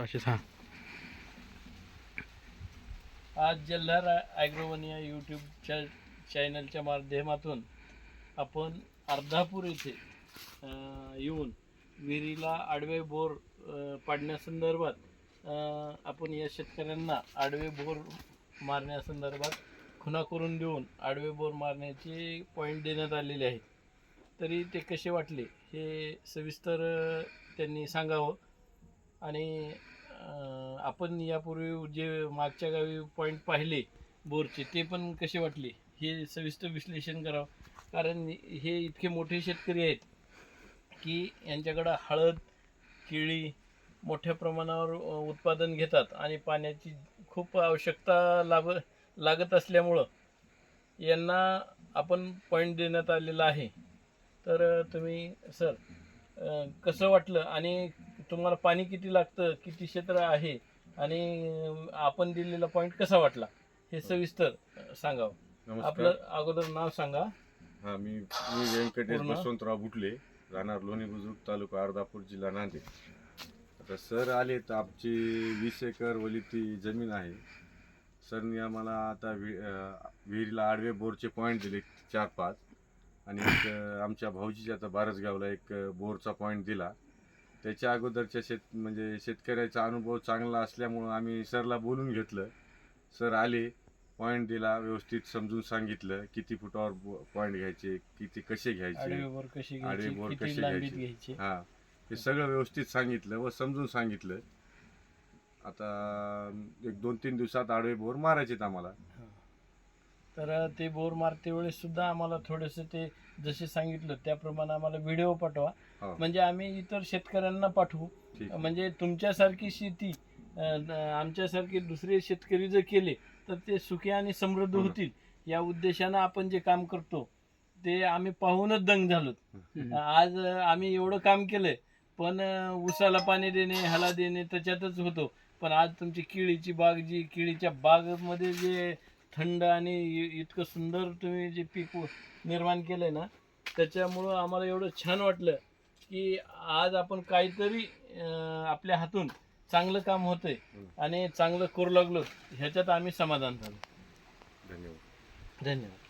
असे सांग. आज जल्हार ॲग्रोवन या यूट्यूबच्या चॅनलच्या माध्यमातून आपण अर्धापूर येथे येऊन विहिरीला आडवे बोर पाडण्यासंदर्भात आपण या शेतकऱ्यांना आडवे बोर मारण्यासंदर्भात खुणा करून देऊन आडवे बोर मारण्याचे पॉईंट देण्यात आलेले आहेत. तरी ते कसे वाटले हे सविस्तर त्यांनी सांगावं. आणि अं, आपण यापूर्वी जे मागच्या गावी पॉईंट पाहिले बोरचे ते पण कसे वाटले? हे सविस्तर विश्लेषण करावं. कारण हे इतके मोठे शेतकरी आहेत की यांच्याकडं हळद केळी मोठ्या प्रमाणावर उत्पादन घेतात आणि पाण्याची खूप आवश्यकता लाभ लागत असल्यामुळं यांना आपण पॉईंट देण्यात आलेला आहे. तर तुम्ही सर कसं वाटलं? आणि तुम्हाला पाणी किती लागतं किती क्षेत्र आहे आणि आपण दिलेला पॉईंट कसा वाटला? हे सविस्तर अं, सांगावं नमस्कार. आपलं अगोदर नाव सांगा. हा मी मी व्यंकटेश पूर्ण? बसवंतराव बुटले राहणार लोणी बुजुर्ग तालुका अर्धापूर जिल्हा नांदेड. आता सर आले तर आमची वीस एकर वलिती जमीन आहे. सरनी आम्हाला आता वि अं, विहिरीला आडवे बोरचे पॉईंट दिले चार पाच आणि एक अं, आमच्या भाऊजीच्या आता बारसगावला एक अं, बोरचा पॉईंट दिला. त्याच्या अगोदरच्या शेत म्हणजे शेतकऱ्याचा अनुभव चांगला असल्यामुळं आम्ही सरला बोलून घेतलं. सर आले पॉईंट दिला व्यवस्थित समजून सांगितलं किती फुटावर पॉईंट घ्यायचे किती कसे घ्यायचे आडवे बोर कशी आडवे घ्यायची बोर किती कसे लांबीत घ्यायचे? घ्यायची. हा हे सगळं व्यवस्थित सांगितलं व समजून सांगितलं. आता एक दोन तीन दिवसात आडवे बोर मारायचेत आम्हाला. तर ते बोर मारते वेळेस सुद्धा आम्हाला थोडंसं ते जसे सांगितलं त्याप्रमाणे आम्हाला व्हिडिओ पाठवा. हो. म्हणजे आम्ही इतर शेतकऱ्यांना पाठवू. म्हणजे तुमच्यासारखी शेती आमच्यासारखे दुसरे शेतकरी जर केले तर ते सुखी आणि समृद्ध हो. होतील. या उद्देशानं आपण जे काम करतो ते आम्ही पाहूनच दंग झालो आज आम्ही एवढं काम केलंय पण अं, ऊसाला पाणी देणे ह्याला देणे त्याच्यातच होतो. पण आज तुमची केळीची बाग जी केळीच्या बागमध्ये जे थंड आणि इ- इतकं सुंदर तुम्ही जे पीक उ- निर्माण केलंय ना त्याच्यामुळं आम्हाला एवढं छान वाटलं की आज आपण काहीतरी अं, आपल्या हातून चांगलं काम होतंय आणि चांगलं करू लागलो ह्याच्यात आम्ही समाधान झालो. धन्यवाद. धन्यवाद.